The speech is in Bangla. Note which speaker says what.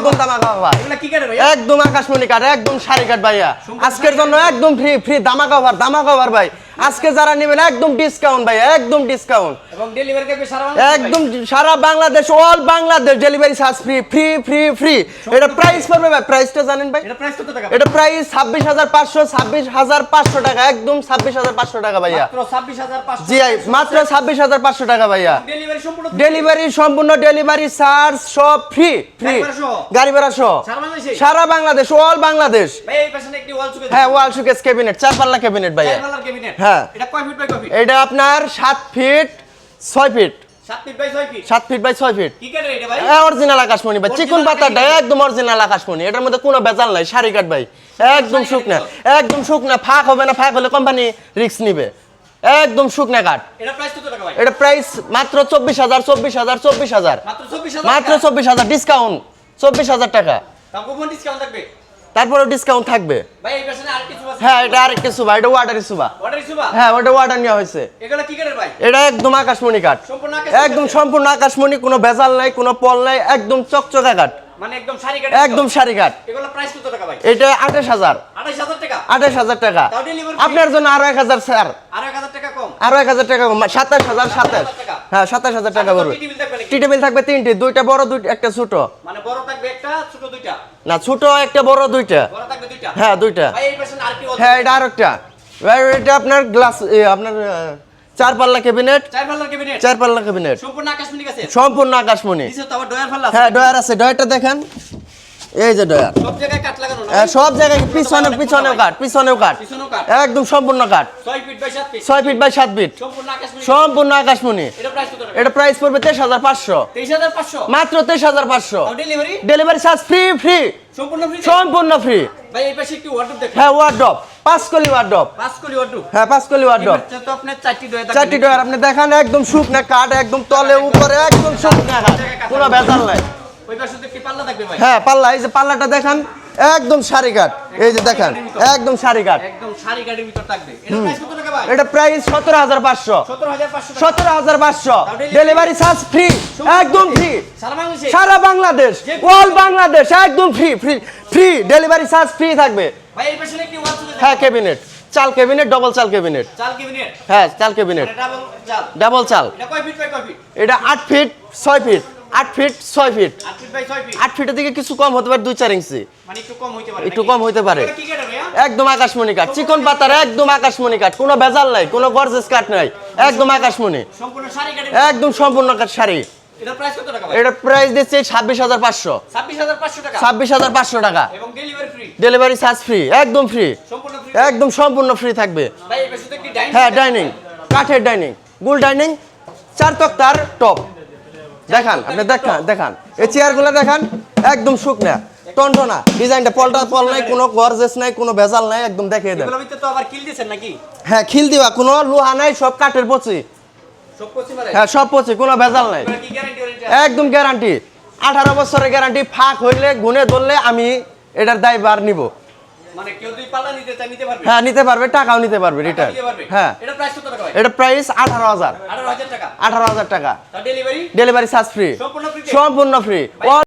Speaker 1: একদম দামাকা অফার একদম আকাশমণি কাঠ একদম শাড়ি কাঠ ভাইয়া। আজকের জন্য একদম ফ্রি ফ্রি দামাকা অফার দামাকা অফার ভাই। আজকে যারা নেবেন একদম ডিসকাউন্ট ভাই একদম ডিসকাউন্ট
Speaker 2: এবং ডেলিভারি করবে সারা
Speaker 1: একদম সারা Bangladesh all Bangladesh delivery charge free free free free এটা প্রাইস পড়বে ভাই প্রাইসটা জানেন ভাই?
Speaker 2: এটা প্রাইস কত টাকা?
Speaker 1: এটা প্রাইস ছাব্বিশ হাজার পাঁচশো ছাব্বিশ হাজার পাঁচশো টাকা একদম ছাব্বিশ হাজার পাঁচশো টাকা ভাইয়া।
Speaker 2: মাত্র 26500
Speaker 1: জি আই মাত্র ছাব্বিশ হাজার পাঁচশো টাকা ভাইয়া।
Speaker 2: ডেলিভারি সম্পূর্ণ
Speaker 1: ডেলিভারি সম্পূর্ণ ডেলিভারি চার্জ সব ফ্রি ফ্রি
Speaker 2: গাড়ি ভাড়া সহ? সারা বাংলাদেশে?
Speaker 1: অল বাংলাদেশ
Speaker 2: ভাই এই পাশে একটি ওয়াল চুকে
Speaker 1: হ্যাঁ ওয়াল সুকেস ক্যাবিনেট চার পাল্লা ক্যাবিনেট ভাইয়া।
Speaker 2: চার পাল্লা ক্যাবিনেট
Speaker 1: হ্যাঁ।
Speaker 2: এটা কয় ফিট বাই কয় ফিট
Speaker 1: এটা আপনার সাত ফিট ছয় ফিট
Speaker 2: 7 ফিট বাই 6 ফিট
Speaker 1: সাত ফিট বাই ছয় ফিট
Speaker 2: কি কাটে এটা ভাই?
Speaker 1: অরিজিনাল আকাশমণি ভাই। চিকন পাতাটা একদম অরিজিনাল আকাশমণি। এটার মধ্যে কোনো বেজাল নাই শাড়ি কাট ভাই। একদম শুকনা একদম শুকনা। ফাঁক হবে না ফাঁক হলে কোম্পানি রিস্ক নিবে। একদম শুকনা কাঠ।
Speaker 2: এটা প্রাইস কত টাকা ভাই?
Speaker 1: এটা প্রাইস মাত্র চব্বিশ হাজার চব্বিশ হাজার চব্বিশ হাজার।
Speaker 2: মাত্র 24000
Speaker 1: মাত্র চব্বিশ হাজার ডিসকাউন্ট চব্বিশ হাজার টাকা।
Speaker 2: ডিসকাউন্ট থাকবে?
Speaker 1: তারপরেও ডিসকাউন্ট থাকবে।
Speaker 2: ভাই এই পাশে আর কিছু
Speaker 1: হ্যাঁ এটা এটা ওয়াটারি সুবা। হ্যাঁ ওটা ওয়াটার নেওয়া হয়েছে।
Speaker 2: এগুলা কি কাটে ভাই?
Speaker 1: এটা একদম আকাশমণি কাঠ। একদম সম্পূর্ণ আকাশমণি কোনো ভেজাল নাই কোনো পল নাই একদম চকচকা কাঠ।
Speaker 2: মানে একদম শাড়ি
Speaker 1: কাঠ।
Speaker 2: এগুলা প্রাইস কত টাকা ভাই?
Speaker 1: এটা আঠাশ হাজার।
Speaker 2: 28000 টাকা?
Speaker 1: আঠাশ হাজার টাকা? আপনার জন্য আরও এক হাজার স্যার।
Speaker 2: আর 1000 টাকা কম।
Speaker 1: আরও এক হাজার টাকা সাতাশ। হাজার সাতাশ হ্যাঁ সাতাশ হাজার টাকা পড়বে
Speaker 2: টি টেবিল থাকবে
Speaker 1: তিনটি দুইটা বড় দুইটা একটা ছোট।
Speaker 2: মানে বড় থাকবে একটা ছোট দুইটা?
Speaker 1: না ছোট একটা বড় দুইটা।
Speaker 2: বড় থাকবে দুইটা?
Speaker 1: হ্যাঁ দুইটা।
Speaker 2: ভাই এই পাশে আর কি ওয়াল
Speaker 1: হ্যাঁ এটা আর একটা এটা আপনার গ্লাস আপনার চার পাল্লা ক্যাবিনেট
Speaker 2: চার পাল্লার ক্যাবিনেট
Speaker 1: চার পাল্লা ক্যাবিনেট
Speaker 2: সম্পূর্ণ আকাশমণি আছে
Speaker 1: সম্পূর্ণ আকাশমণি।
Speaker 2: নিচে তো ডয়ার ফাল্লা আছে।
Speaker 1: হ্যাঁ ডয়ার আছে। ডয়ারটা দেখেন। এই যে ডয়ার
Speaker 2: সব জায়গায় কাট লাগানো না?
Speaker 1: সব জায়গায় পিছনে পিছনেও কাঠ পিছনেও কাঠ।
Speaker 2: পিছনেও কাট
Speaker 1: একদম সম্পূর্ণ কাঠ।
Speaker 2: 6 ফিট বাই 7 ফিট
Speaker 1: ছয় ফিট বাই সাত ফিট
Speaker 2: সম্পূর্ণ আকাশমণি।
Speaker 1: সম্পূর্ণ আকাশমণি।
Speaker 2: এটা প্রাইস কত
Speaker 1: এটা প্রাইস পড়বে তেইশ হাজার পাঁচশো।
Speaker 2: 23500
Speaker 1: মাত্র তেইশ হাজার পাঁচশো।
Speaker 2: তাও delivery
Speaker 1: delivery charge free free
Speaker 2: সম্পূর্ণ ফ্রি
Speaker 1: সম্পূর্ণ ফ্রি
Speaker 2: ভাই এই পাশে একটু ওয়ার্ডরোব দেখেন
Speaker 1: হ্যাঁ ওয়ার্ড্রপ পাঁচ কলি ওয়ার্ড্রপ
Speaker 2: পাঁচ ওয়ার্ডরোব
Speaker 1: হ্যাঁ পাঁচ কলি ওয়ার্ড্রপ
Speaker 2: তো আপনার চারটি ডয়ার
Speaker 1: চারটি ডয়ার আপনি দেখান একদম শুকনা কাঠ একদম তলে উপরে একদম শুকনা কাঠ। কোনো ভেজাল নাই। হ্যাঁ পাল্লা এই যে পাল্লাটা দেখান একদম সারি কাঠ। এই যে দেখেন একদম সারি কাঠ।
Speaker 2: একদম শাড়ি গাড়ির ভিতর থাকবে। এটা প্রাইস
Speaker 1: সতেরো হাজার পাঁচশো। সতেরো হাজার পাঁচশো ডেলিভারি চার্জ ফ্রি একদম ফ্রি
Speaker 2: সারা বাংলাদেশ?
Speaker 1: অল বাংলাদেশ একদম free free free delivery charge free থাকবে। হ্যাঁ ক্যাবিনেট চাল ক্যাবিনেট ডবল চাল ক্যাবিনেট হ্যাঁ চাল ক্যাবিনেট
Speaker 2: ডাবল চাল। এটা
Speaker 1: আট ফিট ছয় ফিট আট ফিট ছয় ফিট
Speaker 2: 8 ফিট বাই 6 ফিট
Speaker 1: আট ফিটের দিকে কিছু কম হতে পারে দুই চার ইঞ্চি
Speaker 2: মানে একটু কম হইতে পারে ভাইয়া
Speaker 1: একদম আকাশমণি কাঠ। চিকন পাতার একদম আকাশমণি কাঠ। কোনো ভেজাল নাই কোনো গর্জেস কাঠ নাই। একদম আকাশমণি। একদম সম্পূর্ণ কাঠ শাড়ি।
Speaker 2: এটা প্রাইস
Speaker 1: দিচ্ছে ছাব্বিশ হাজার পাঁচশো। ছাব্বিশ হাজার পাঁচশো টাকা?
Speaker 2: ডেলিভারি
Speaker 1: চার্জ ফ্রি একদম ফ্রি একদম সম্পূর্ণ ফ্রি থাকবে। হ্যাঁ ডাইনিং কাঠের ডাইনিং গুল ডাইনিং চার তক্তার টপ দেখান আপনি দেখান দেখান। এই চেয়ারগুলো দেখান একদম শুকনা টনটনা। ডিজাইনটা পলটা পল নাই কোনো গর্জেস নাই কোনো ভেজাল নাই একদম দেখিয়ে দেন।
Speaker 2: তো আবার কিল দিয়েছেন নাকি?
Speaker 1: হ্যাঁ খিল দিবা কোনো লোহা নাই সব কাঠের পচি।
Speaker 2: মারে
Speaker 1: হ্যাঁ সব পচি কোনো ভেজাল নাই। একদম গ্যারান্টি আঠারো বছরের গ্যারান্টি ফাঁক হইলে গুনে ধরলে আমি এটার দায়ভার নিব।
Speaker 2: মানে
Speaker 1: হ্যাঁ নিতে পারবে টাকাও নিতে পারবে রিটার্ন হ্যাঁ।
Speaker 2: এটা প্রাইস
Speaker 1: আঠারো হাজার।
Speaker 2: 18000 টাকা।
Speaker 1: আঠারো হাজার টাকা।
Speaker 2: ডেলিভারি
Speaker 1: ডেলিভারি চার্জ ফ্রি সম্পূর্ণ ফ্রি